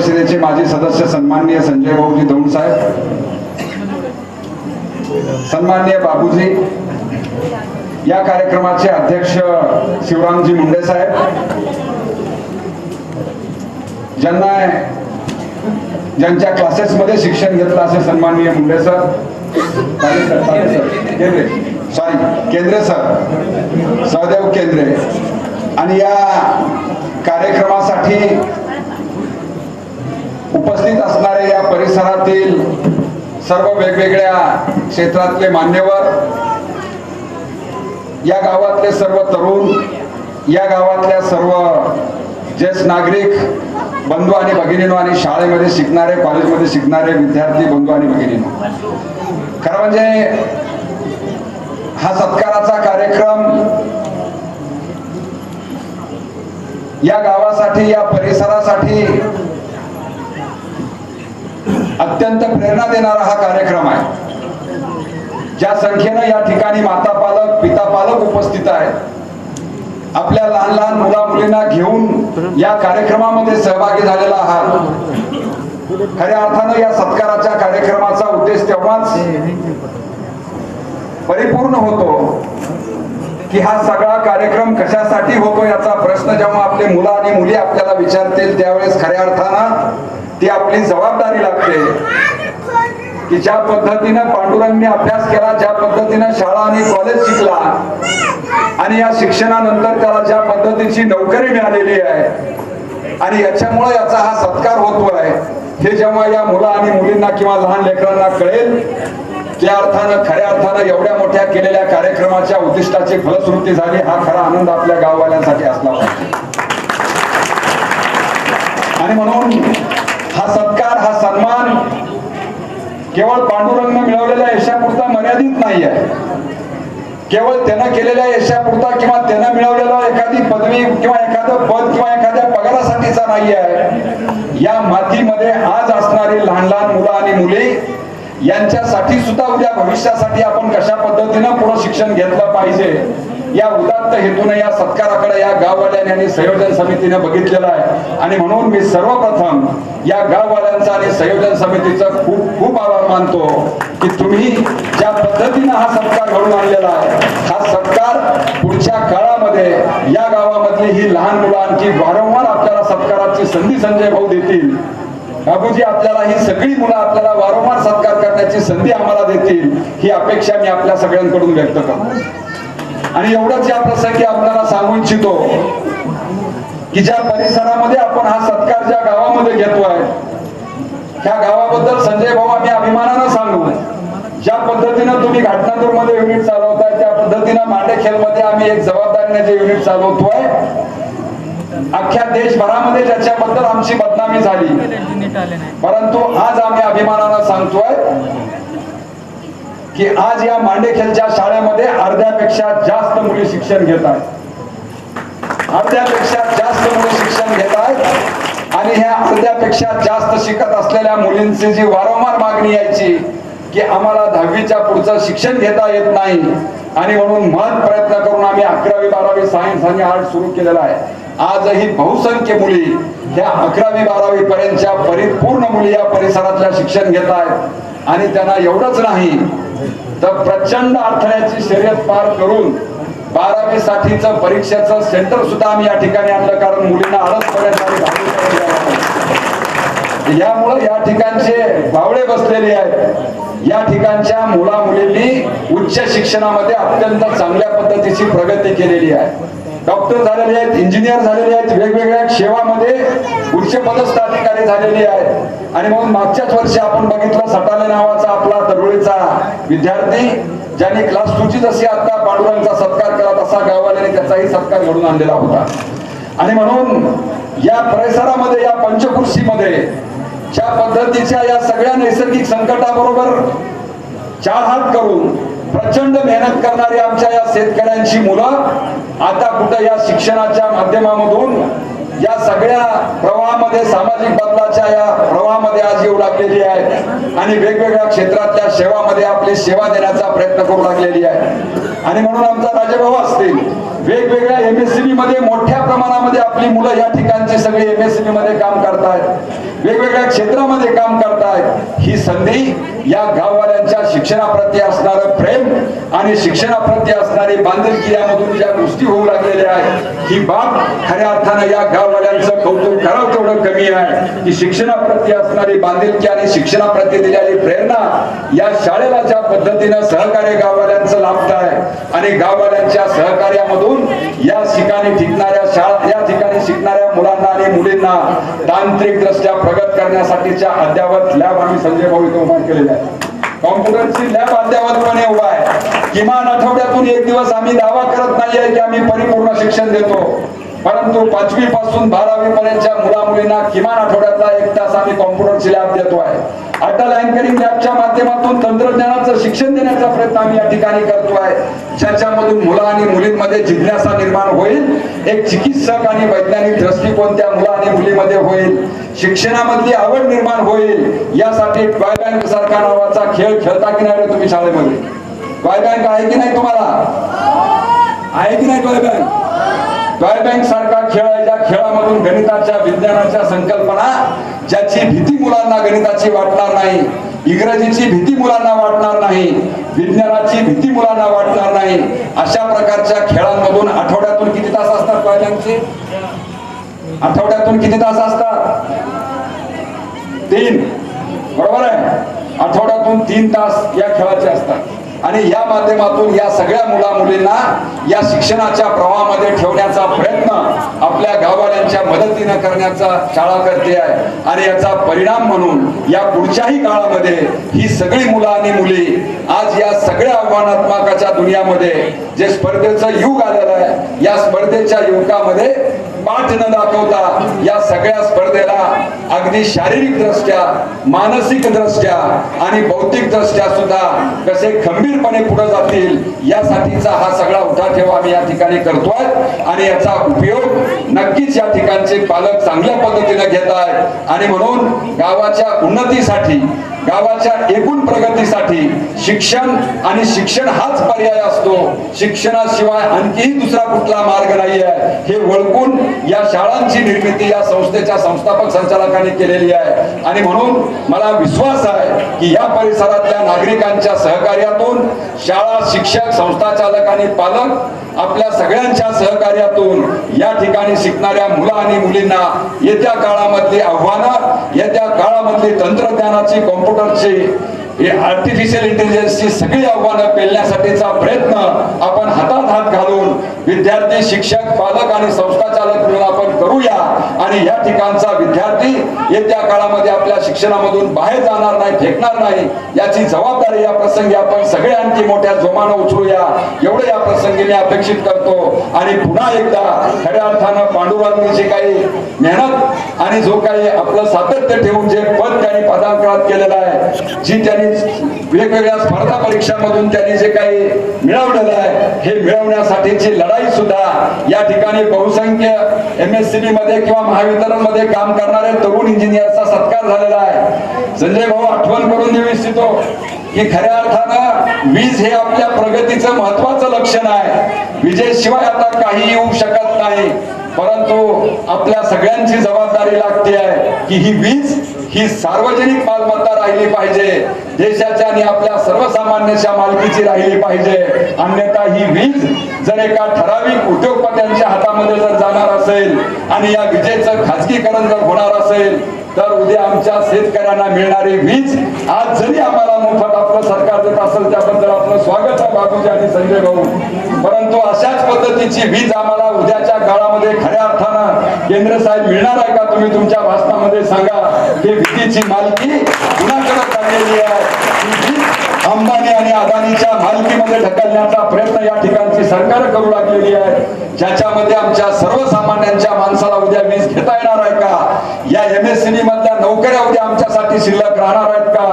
परिषदेचे माजी सदस्य सन्माननीय संजय भाऊजी दौंड साहेब सन्माननीय बाबूजी या कार्यक्रमाचे अध्यक्ष शिवरामजी मुंडे साहेब ज्यांना ज्यांच्या क्लासेसमध्ये शिक्षण घेतलं असे सन्माननीय Munde sir Kendre sorry Kendre sir Sahdev Kendre आणि या कार्यक्रमासाठी उपस्थित असणारे या परिसरातील सर्व वेगवेगळ्या क्षेत्रातले मान्यवर या गावातले सर्व तरुण या गावातल्या सर्व ज्येष्ठ नागरिक बंधू आणि भगिनीनो आणि शाळेमध्ये शिकणारे कॉलेजमध्ये शिकणारे विद्यार्थी बंधू आणि भगिनीनो. खरं म्हणजे हा सत्काराचा कार्यक्रम या गावासाठी या परिसरासाठी अत्यंत प्रेरणा देणारा हा कार्यक्रम आहे. ज्या संख्येनं या ठिकाणी माता पालक पिता पालक उपस्थित आहेत आपल्या लहान लहान मुला मुलींना घेऊन या कार्यक्रमामध्ये सहभागी झालेला आहात खऱ्या अर्थानं या सत्काराच्या कार्यक्रमाचा उद्देश तेव्हाच परिपूर्ण होतो की हा सगळा कार्यक्रम कशासाठी होतो याचा प्रश्न जेव्हा आपले मुलं आणि मुली आपल्याला विचारतील त्यावेळेस खऱ्या अर्थानं ती आपली जबाबदारी लागते. की ज्या पद्धतीनं पांडुरंगने अभ्यास केला ज्या पद्धतीनं शाळा आणि कॉलेज शिकला आणि या शिक्षणानंतर त्याला ज्या पद्धतीची नोकरी मिळालेली आहे आणि याच्यामुळे याचा हा सत्कार होतोय हे जेव्हा या मुला आणि मुलींना किंवा लहान लेकरांना कळेल त्या अर्थानं खऱ्या अर्थानं एवढ्या मोठ्या केलेल्या कार्यक्रमाच्या उद्दिष्टाची फलश्रुती झाली हा खरा आनंद आपल्या गाववाल्यांसाठी असला पाहिजे. आणि म्हणून हा सत्कार हा सन्मान केवळ पांडुरंग मिळवलेल्या यशापुरता मर्यादित नाही आहे केवळ त्यानं केलेल्या यशापुरता किंवा त्यानं मिळवलेला एखादी पदवी किंवा एखादं पद किंवा एखाद्या पगारासाठीचा नाही आहे या मातीमध्ये आज असणारी लहान लहान मुलं आणि मुली यांच्यासाठी सुद्धा उद्या भविष्यासाठी आपण कशा पद्धतीनं पुढे शिक्षण घेतलं पाहिजे? या उदात्त हेतूने या सत्काराकडे या गाववाल्याने आणि संयोजन समितीने बघितलेलं आहे. आणि म्हणून मी सर्वप्रथम या गाववाल्यांचा आणि संयोजन समितीचा खूप खूप आभार मानतो की तुम्ही ज्या पद्धतीनं हा सत्कार घडून आणलेला आहे हा सत्कार पुढच्या काळामध्ये या गावामधली ही लहान मुलं आणखी वारंवार आपल्याला सत्काराची संधी संजय भाऊ देतील. बाबूजी आपल्याला ही सगळी मुलं आपल्याला वारंवार सत्कार करण्याची संधी आम्हाला देतील ही अपेक्षा मी आपल्या सगळ्यांकडून व्यक्त करतो. आणि एवढंच या प्रसंगी आपल्याला सांगू इच्छितो की ज्या परिसरामध्ये आपण हा सत्कार ज्या गावामध्ये घेतोय त्या गावाबद्दल संजय भाऊ आम्ही अभिमानानं सांगू. ज्या पद्धतीनं तुम्ही घाटनांदूरमध्ये युनिट चालवताय त्या पद्धतीनं मांडेखेल मध्ये आम्ही एक जबाबदारीने जे युनिट चालवतोय अख्ख्या देशभरामध्ये ज्याच्याबद्दल आमची बदनामी झाली. परंतु आज आम्ही अभिमानानं सांगतोय की आज या मांडेखेलच्या शाळेमध्ये अर्ध्यापेक्षा जास्त मुली शिक्षण घेत आहेत. अर्ध्यापेक्षा जास्त मुली शिक्षण घेत आहेत आणि ह्या अर्ध्यापेक्षा जास्त शिकत असलेल्या मुलींची जी वारंवार मागणी यायची की आम्हाला दहावीच्या पुढचं शिक्षण घेता येत नाही आणि म्हणून मत प्रयत्न करून आम्ही अकरावी बारावी सायन्स आणि आर्ट सुरू केलेला आहे. आजही बहुसंख्य मुली ह्या अकरावी बारावी पर्यंतच्या परिपूर्ण मुली या परिसरातल्या शिक्षण घेत आहेत. आणि त्यांना एवढंच नाही तर प्रचंड अडथळ्याची शर्यत पार करून बारावी साठीच परीक्षेचं सेंटर सुद्धा आम्ही या ठिकाणी आणलं कारण मुलींना आळस पडण्यासाठी यामुळे या ठिकाणचे बावळे बसलेले आहेत. या ठिकाणच्या मुला मुलींनी उच्च शिक्षणामध्ये अत्यंत चांगल्या पद्धतीची प्रगती केलेली आहे. डॉक्टर झालेले आहेत इंजिनियर झालेले आहेत वेगवेगळ्या सेवामध्ये उच्च पदस्थ अधिकारी झालेले आहेत. आणि म्हणून मागच्याच वर्षी आपण बघितलं सटाले नावाचा आपला तरुळीचा विद्यार्थी ज्याने क्लास टू ची जशी आता पांडुरंगचा सत्कार केला तसा गाववाल्याने त्याचाही सत्कार घडून आणलेला होता. आणि म्हणून या परिसरामध्ये या पंचकृषीमध्ये ज्या पद्धतीच्या या सगळ्या नैसर्गिक संकटाबरोबर चार हात करून प्रचंड मेहनत करणारी आमच्या या शेतकऱ्यांची मुलं आता कुठं या शिक्षणाच्या माध्यमामधून या सगळ्या प्रवाहामध्ये सामाजिक बदलाच्या या प्रवाहामध्ये आज येऊ लागलेली आहे आणि वेगवेगळ्या क्षेत्रातल्या सेवामध्ये आपली सेवा देण्याचा प्रयत्न करू लागलेली आहे आणि म्हणून आमचा राजेभाऊ असतील. वेगवेगळ्या एमएससीबी मध्ये मोठ्या प्रमाणामध्ये आपली मुलं या ठिकाणची सगळी एमएससीबी मध्ये काम करतायत. वेगवेगळ्या क्षेत्रामध्ये काम करतायत. ही संधी या गाववाल्यांच्या शिक्षणाप्रती असणारं प्रेम आणि शिक्षणाप्रती असणारी बांधिलकी यामधून ज्या गोष्टी होऊ लागलेल्या आहेत ही बाब खऱ्या अर्थानं या गाववाल्यांचं कौतुक करावं तेवढं कमी आहे. की शिक्षणाप्रती असणारी बांधिलकी आणि शिक्षणाप्रती दिलेली प्रेरणा या शाळेला ज्या पद्धतीनं सहकार्य गाववाल्यांचं लाभत आहे आणि गाववाल्यांच्या सहकार्यामधून या ठिकाणी टिकणाऱ्या शाळा या ठिकाणी शिकणाऱ्या मुलांना आणि मुलींना तांत्रिक दृष्ट्या प्रगत करण्यासाठीच्या अद्यावत लॅब आम्ही संजय भाऊ इथं उभा केलेल्या आहे. कॉम्प्युटरची लॅब अद्यावतपणे उभा आहे. किमान आठवड्यातून एक दिवस आम्ही दावा करत नाहीये की आम्ही परिपूर्ण शिक्षण देतो. परंतु पाचवी पासून बारावी पर्यंतच्या मुला मुलींना किमान आठवड्यातला एक तास आम्ही कॉम्प्युटरची लॅब देतो आहे. अटल अँकरिंग लॅबच्या माध्यमातून तंत्रज्ञानाचं शिक्षण देण्याचा प्रयत्न आम्ही या ठिकाणी करतोय ज्याच्यामधून मुलं आणि मुलींमध्ये जिज्ञासा निर्माण होईल. एक चिकित्सक आणि वैज्ञानिक दृष्टिकोन त्या मुला आणि मुलीमध्ये होईल. शिक्षणामधली आवड निर्माण होईल. यासाठी टॉय बँक सारखा नावाचा खेळ खेळता की नाही तुम्ही शाळेमध्ये. टॉय बँक आहे की नाही तुम्हाला? आहे की नाही टॉय बँक टॉय बँक सारखा खेळ आहे ज्या खेळामधून गणिताच्या विज्ञानाच्या संकल्पना ज्याची भीती मुलांना गणिताची वाटणार नाही इंग्रजीची भीती मुलांना वाटणार नाही विज्ञानाची भीती मुलांना वाटणार नाही अशा प्रकारच्या खेळांमधून आठवड्यातून किती तास असतात टॉय बँकचे आठवड्यातून किती तास असतात? तीन. बरोबर आहे? आठवड्यातून तीन तास या खेळाचे असतात. आणि या माध्यमातून या सगळ्या मुला मुलींना या शिक्षणाच्या प्रवाहामध्ये ठेवण्याचा प्रयत्न आपल्या गाववाल्यांच्या मदतीनं करण्याचा शाळा करते आहे. आणि याचा परिणाम म्हणून या पुढच्याही काळामध्ये ही सगळी मुलं आणि मुली आज या सगळ्या आव्हानात्मकाच्या दुनियामध्ये जे स्पर्धेचं युग आलेलं आहे या स्पर्धेच्या युगामध्ये पाठ न दाखवता या सगळ्या स्पर्धेला अगदी शारीरिक दृष्ट्या मानसिक दृष्ट्या आणि भौतिक दृष्ट्या सुद्धा कसे खंबीरपणे पुढे जातील यासाठीचा हा सगळा उठाठेवा आम्ही या ठिकाणी करतोय आणि याचा उपयोग नक्कीच या ठिकाणचे पालक चांगल्या पद्धतीने घेत आहेत आणि म्हणून गावाच्या उन्नतीसाठी गावाच्या एकूण प्रगतीसाठी शिक्षण आणि शिक्षण हाच पर्याय असतो. शिक्षणाशिवाय आणखीही दुसरा कुठला मार्ग नाही आहे हे ओळखून या शाळांची निर्मिती या संस्थेच्या संस्थापक संचालकांनी केलेली आहे. आणि म्हणून मला विश्वास आहे की या परिसरातल्या नागरिकांच्या सहकार्यातून शाळा शिक्षक संस्था चालक आणि पालक आपल्या सगळ्यांच्या सहकार्यातून या ठिकाणी शिकणाऱ्या मुला आणि मुलींना येत्या काळामधली आव्हानं येत्या काळामधली तंत्रज्ञानाची कॉम्प्युटरची हे आर्टिफिशियल इंटेलिजन्सची सगळी आव्हानं पेलण्यासाठीचा प्रयत्न आपण हातात हात घालून विद्यार्थी शिक्षक पालक आणि संस्था चालक मिळून आपण करूया. आणि या ठिकाणचा विद्यार्थी येत्या काळामध्ये आपल्या शिक्षणामधून बाहेर जाणार नाही फेकणार नाही याची जबाबदारी या प्रसंगी आपण सगळ्यांची मोठ्या जोमानं उचलूया. एवढं या प्रसंगी मी अपेक्षित करतो. आणि पुन्हा एकदा खऱ्या अर्थानं पांडुरंगांनी जे काही मेहनत आणि जो काही आपलं सातत्य ठेवून जे पद त्यांनी पदांकळात केलेलं आहे जी त्यांनी वेगवेगळ्या स्पर्धा परीक्षांमधून त्यांनी जे काही मिळवलेलं आहे हे मिळवण्यासाठीची लढाई सुद्धा या ठिकाणी बहुसंख्य एम एस सी बी मध्ये किंवा महावितरणमध्ये काम करणाऱ्या तरुण इंजिनियरचा सत्कार झालेला आहे. संजय भाऊ आठवण करून देऊ इच्छितो की खऱ्या अर्थानं वीज हे आपल्या प्रगतीचं महत्वाचं लक्षण आहे. विजेशिवाय आता काही येऊ शकत नाही. परंतु आपल्या सगळ्यांची जबाबदारी लागते आहे की ही वीज ही सार्वजनिक मालमत्ता राहिली पाहिजे. देशाच्या आणि आपल्या सर्वसामान्याच्या मालकीची राहिली पाहिजे. अन्यथा ही वीज जर एका ठराविक उद्योगपत्यांच्या हातामध्ये जर जाणार असेल आणि या विजेचं खाजगीकरण जर होणार असेल तर उद्या आमच्या शेतकऱ्यांना मिळणारी वीज आज जरी आम्हाला मोफत आपलं सरकार देत असेल त्याबद्दल आपलं स्वागत आहे बाबूजी आणि संजय भाऊ. परंतु अशाच पद्धतीची वीज आम्हाला उद्याच्या काळामध्ये खऱ्या अर्थानं केंद्र साहेब मिळणार आहे का तुम्ही तुमच्या भाषणामध्ये सांगा. की विजेची मालकी कुणाकडे चाललेली आहे. अंबानी आणि अदानीच्या मालकीमध्ये ढकलण्याचा प्रयत्न या ठिकाणची सरकार करू लागलेली आहे. ज्याच्यामध्ये आमच्या सर्वसामान्यांच्या माणसाला उद्या वीज घेता येणार आहे का? या एम मधल्या नोकऱ्या उद्या आमच्यासाठी शिल्लक राहणार आहेत का?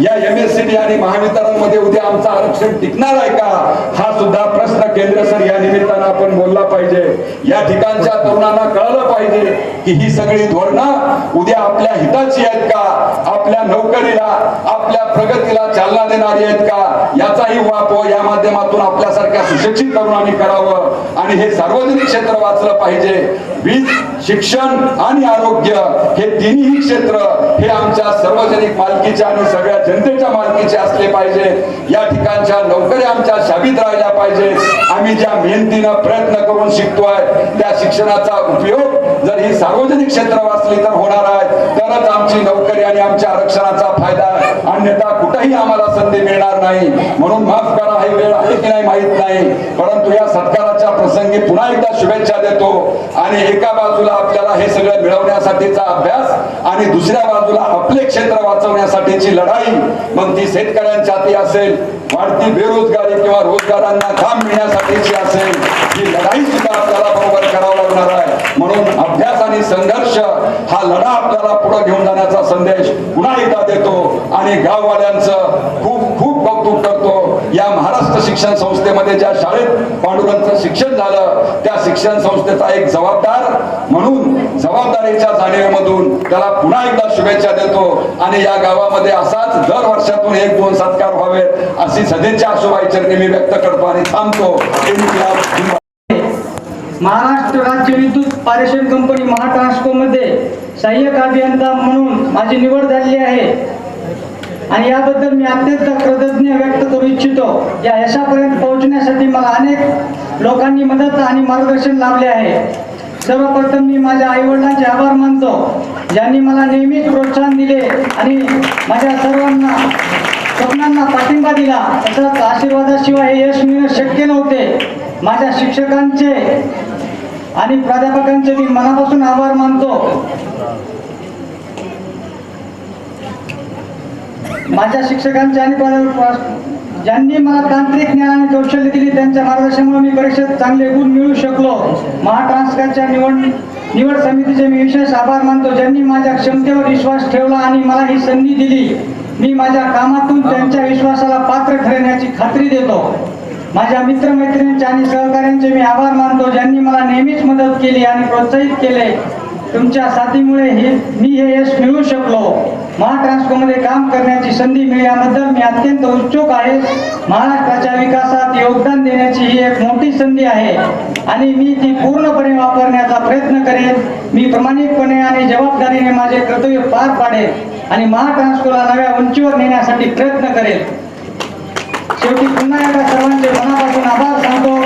या एम एस सी आणि महावितरणमध्ये उद्या आमचं आरक्षण टिकणार आहे का? हा सुद्धा प्रश्न केंद्र सर या निमित्तानं आपण बोलला पाहिजे. या ठिकाणच्या तरुणांना कळलं पाहिजे की ही सगळी धोरणं उद्या आपल्या हिताची आहेत का? आपल्या नोकरीला आपल्या प्रगतीला चालना देणारी आहेत का? याचाही वापर या माध्यमातून आपल्यासारख्या सुशिक्षित तरुणांनी करावं. आणि हे सार्वजनिक क्षेत्र वाचलं पाहिजे. वीज शिक्षण आणि आरोग्य हे तिन्ही क्षेत्र हे आमच्या सार्वजनिक मालकीच्या आणि सगळ्या जनतेच्या मालकीचे असले पाहिजे. या ठिकाणच्या नोकऱ्या आमच्या शाबीत राहिल्या पाहिजे. आम्ही ज्या मेहनतीनं प्रयत्न करून शिकतोय त्या शिक्षणाचा उपयोग जर ही सार्वजनिक क्षेत्र वाचली तर होणार आहे. तरच आमची नोकरी आणि आमच्या आरक्षणाचा फायदा अन्यथा कुठेही आम्हाला संधी मिळणार नाही. म्हणून माफ करा ही वेळ आहे की नाही माहीत नाही. परंतु या सत्काराच्या प्रसंगी पुन्हा एकदा शुभेच्छा देतो. आणि एका बाजूला आपल्याला हे सगळं मिळवण्यासाठीचा अभ्यास आणि दुसऱ्या बाजूला आपले क्षेत्र वाचवण्यासाठीची लढाई. मग ती शेतकऱ्यांच्या हाती असेल. वाढती बेरोजगारी किंवा रोजगारांना काम मिळण्यासाठीची असेल ही लढाई सुद्धा आपल्याला बरोबर करावं लागणार आहे. म्हणून अभ्यास आणि संघर्ष हा लढा आपल्याला पुढे घेऊन जाण्याचा संदेश पुन्हा एकदा देतो. आणि गाववाल्यांचं खूप कौतुक करतो या महाराष्ट्र शिक्षण संस्थेमध्ये ज्या शाळेत पांडुरंगचं शिक्षण झालं त्या शिक्षण संस्थेचा एक जबाबदार म्हणून जबाबदारीच्या जाणीवेमधून त्याला पुन्हा एकदा शुभेच्छा देतो. आणि या गावामध्ये असाच दर वर्षातून एक दोन सत्कार व्हावेत अशी सदिच्छा आशुबाई मी व्यक्त करतो आणि थांबतो. महाराष्ट्र राज्य विद्युत पारेषण कंपनी महाट्रान्सको मध्ये सहाय्यक अभियंता म्हणून माझी निवड झालेली आहे. आणि याबद्दल मी अत्यंत कृतज्ञ व्यक्त करू इच्छितो. या यशापर्यंत पोहोचण्यासाठी मला अनेक लोकांनी मदत आणि मार्गदर्शन लाभले आहे. सर्वप्रथम मी माझ्या आईवडिलांचे आभार मानतो. ज्यांनी मला नेहमीच प्रोत्साहन दिले आणि माझ्या सर्वांना स्वप्नांना पाठिंबा दिला. तसंच आशीर्वादाशिवाय हे यश मिळणं शक्य नव्हते. माझ्या शिक्षकांचे आणि प्राध्यापकांचे मी मनापासून आभार मानतो. माझ्या शिक्षकांचे आणि ज्यांनी मला तांत्रिक ज्ञान आणि कौशल्य दिली त्यांच्या मार्गदर्शनामुळे मी परीक्षेत चांगले गुण मिळवू शकलो. महाट्रान्सकरच्या निवड निवड समितीचे मी विशेष आभार मानतो. ज्यांनी माझ्या क्षमतेवर विश्वास ठेवला आणि मला ही संधी दिली मी माझ्या कामातून त्यांच्या विश्वासाला पात्र ठरण्याची खात्री देतो. माझ्या मित्रमैत्रिणींचे आणि सहकाऱ्यांचे मी आभार मानतो. ज्यांनी मला नेहमीच मदत केली आणि प्रोत्साहित केले तुमच्या साथीमुळे हे मी हे यश मिळवू शकलो. महाट्रान्सकोमध्ये काम करण्याची संधी मिळाल्याबद्दल मी अत्यंत उत्सुक आहे. महाराष्ट्राच्या विकासात योगदान देण्याची ही एक मोठी संधी आहे आणि मी ती पूर्णपणे वापरण्याचा प्रयत्न करेन. मी प्रामाणिकपणे आणि जबाबदारीने माझे कर्तव्य पार पाडेन आणि महाट्रान्सकोला नव्या उंचीवर नेण्यासाठी प्रयत्न करेन. शेवटी पुन्हा एकदा सर्वांचे मनापासून आभार सांगतो.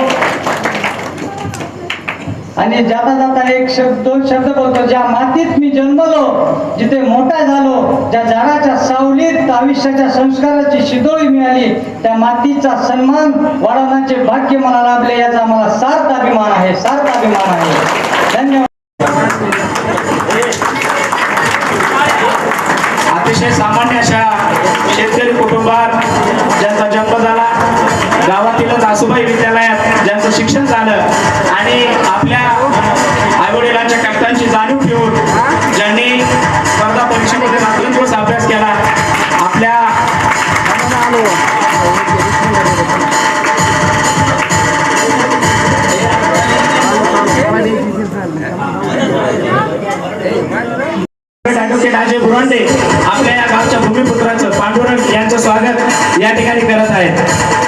आणि जाता जाता एक शब्द दोन शब्द बोलतो ज्या मातीत मी जन्मलो जिथे मोठा झालो ज्या झाडाच्या सावलीत आयुष्याच्या संस्काराची शिदोळी मिळाली त्या मातीचा सन्मान वाढवण्याचे भाग्य मला लाभले याचा मला सार्थ अभिमान आहे सार्थ अभिमान आहे. धन्यवाद. अतिशय सामान्य अशा शेतकरी कुटुंबात ज्यांचा जन्म झाला गावातीलच आसुबाई विद्यालयात ज्यांचं शिक्षण झालं आणि आपल्या अधिकारच आहेत.